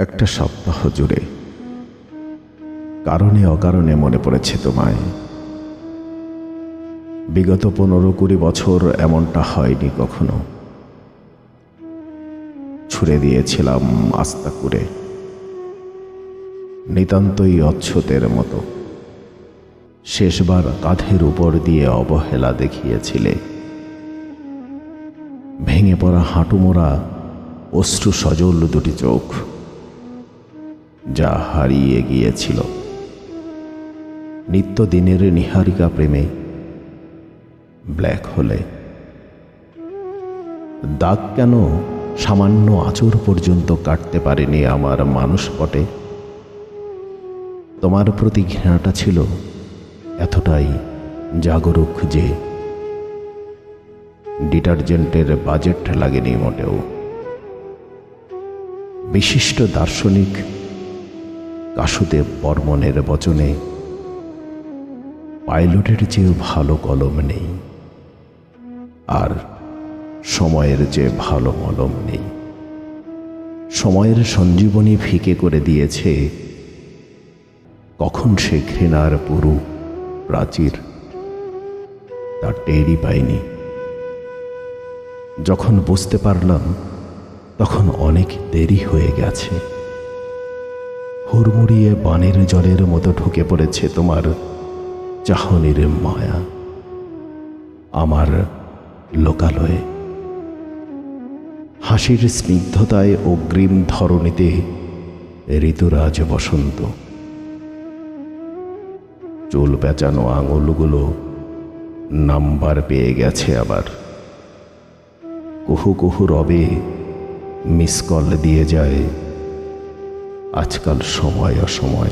একটা সপ্তাহ জুড়ে। কারণে অকারণে মনে পড়েছে তোমায়। বিগত পনেরো কুড়ি বছর এমনটা হয়নি কখনো। ছুড়ে দিয়েছিলাম আস্তা করে নিতান্তই অচ্ছতের মতো। শেষবার কাঁধের উপর দিয়ে অবহেলা দেখিয়েছিলে। ভেঙে পড়া হাঁটুমোড়া অশ্রু সজল দুটি চোখ। যা হারিয়ে গিয়েছিল। নিত্যদিনের নিহারিকা প্রেমে ব্ল্যাক হলে। দাগ কেন সামান্য আচর পর্যন্ত কাটতে পারেনি আমার মানুষ পটে তোমার প্রতি ঘৃণাটা ছিল এতটাই জাগরুক যে ডিটারজেন্টের বাজেট লাগেনি মোটেও। বিশিষ্ট দার্শনিক কাশুদেব বর্মনের বচনে, পাইলটের চেয়েও ভালো কলম নেই, আর সময়ের চেয়ে ভালো মলম নেই। সময়ের সঞ্জীবনী ফিকে করে দিয়েছে, কখন সে ঘৃণার পুরু প্রাচীর তা টেরই পাইনি। যখন বুঝতে পারলাম, তখন অনেক দেরি হয়ে গেছে। হুড়মুড়িয়ে বানের জলের মতো ঢুকে পড়েছে তোমার চাহনির মায়া, আমার লোকালয়ে। হাসির স্নিগ্ধতায় অগ্রিম ধরণীতে ঋতুরাজ বসন্ত। চুল পেঁচানো আঙুলগুলো নাম্বার পেয়ে গেছে আবার। কুহু কুহু রবে মিস কল দিয়ে যায় আজকাল সময় অসময়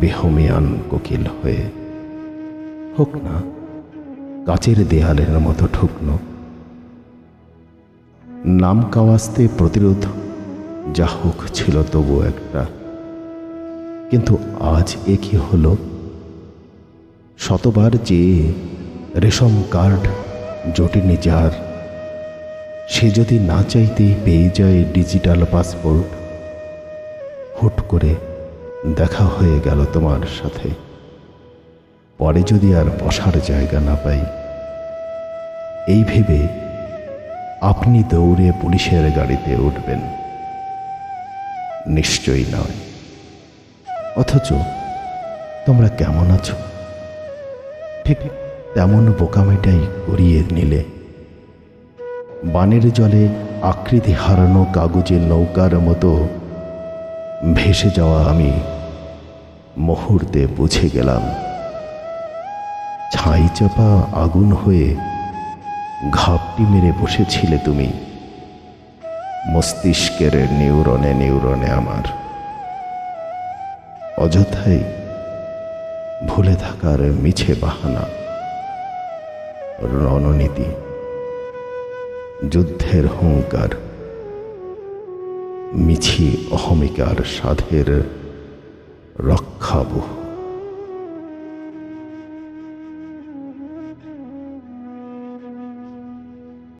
বেহমিয়ান কোকিল হয়ে হোক না, কাচের দেয়ালের মতো ঠুকনো, নাম কাওয়াস্তে প্রতিরোধ যা হোক ছিল তবু একটা। কিন্তু আজ এ কি হলো? শতবার যে রেশম কার্ড জটিনি যার সে যদি না চাইতেই পেয়ে যায় ডিজিটাল পাসপোর্ট হুট করে দেখা হয়ে গেল তোমার সাথে। পরে যদি আর বসার জায়গা না পাই, এই ভেবে আপনি দৌড়ে পুলিশের গাড়িতে উঠবেন। নিশ্চয়ই নয়। অথচ তোমরা কেমন আছো? ঠিক তেমন বোকামেটাই করিয়ে নিলে বানের জলে আকৃতি হারানো কাগজের নৌকার মতো ভেসে যাওয়া আমি মুহূর্তে বুঝে গেলাম। ছাই চাপা আগুন হয়ে ঘাপটি মেরে বসেছিলে তুমি। মস্তিষ্কের নিউরনে নিউরনে আমার। অযথাই ভুলে থাকার মিছে বাহানা। রণনীতি। যুদ্ধের হুঙ্কার। মিছি অহমিকার সাধের রক্ষাবহ।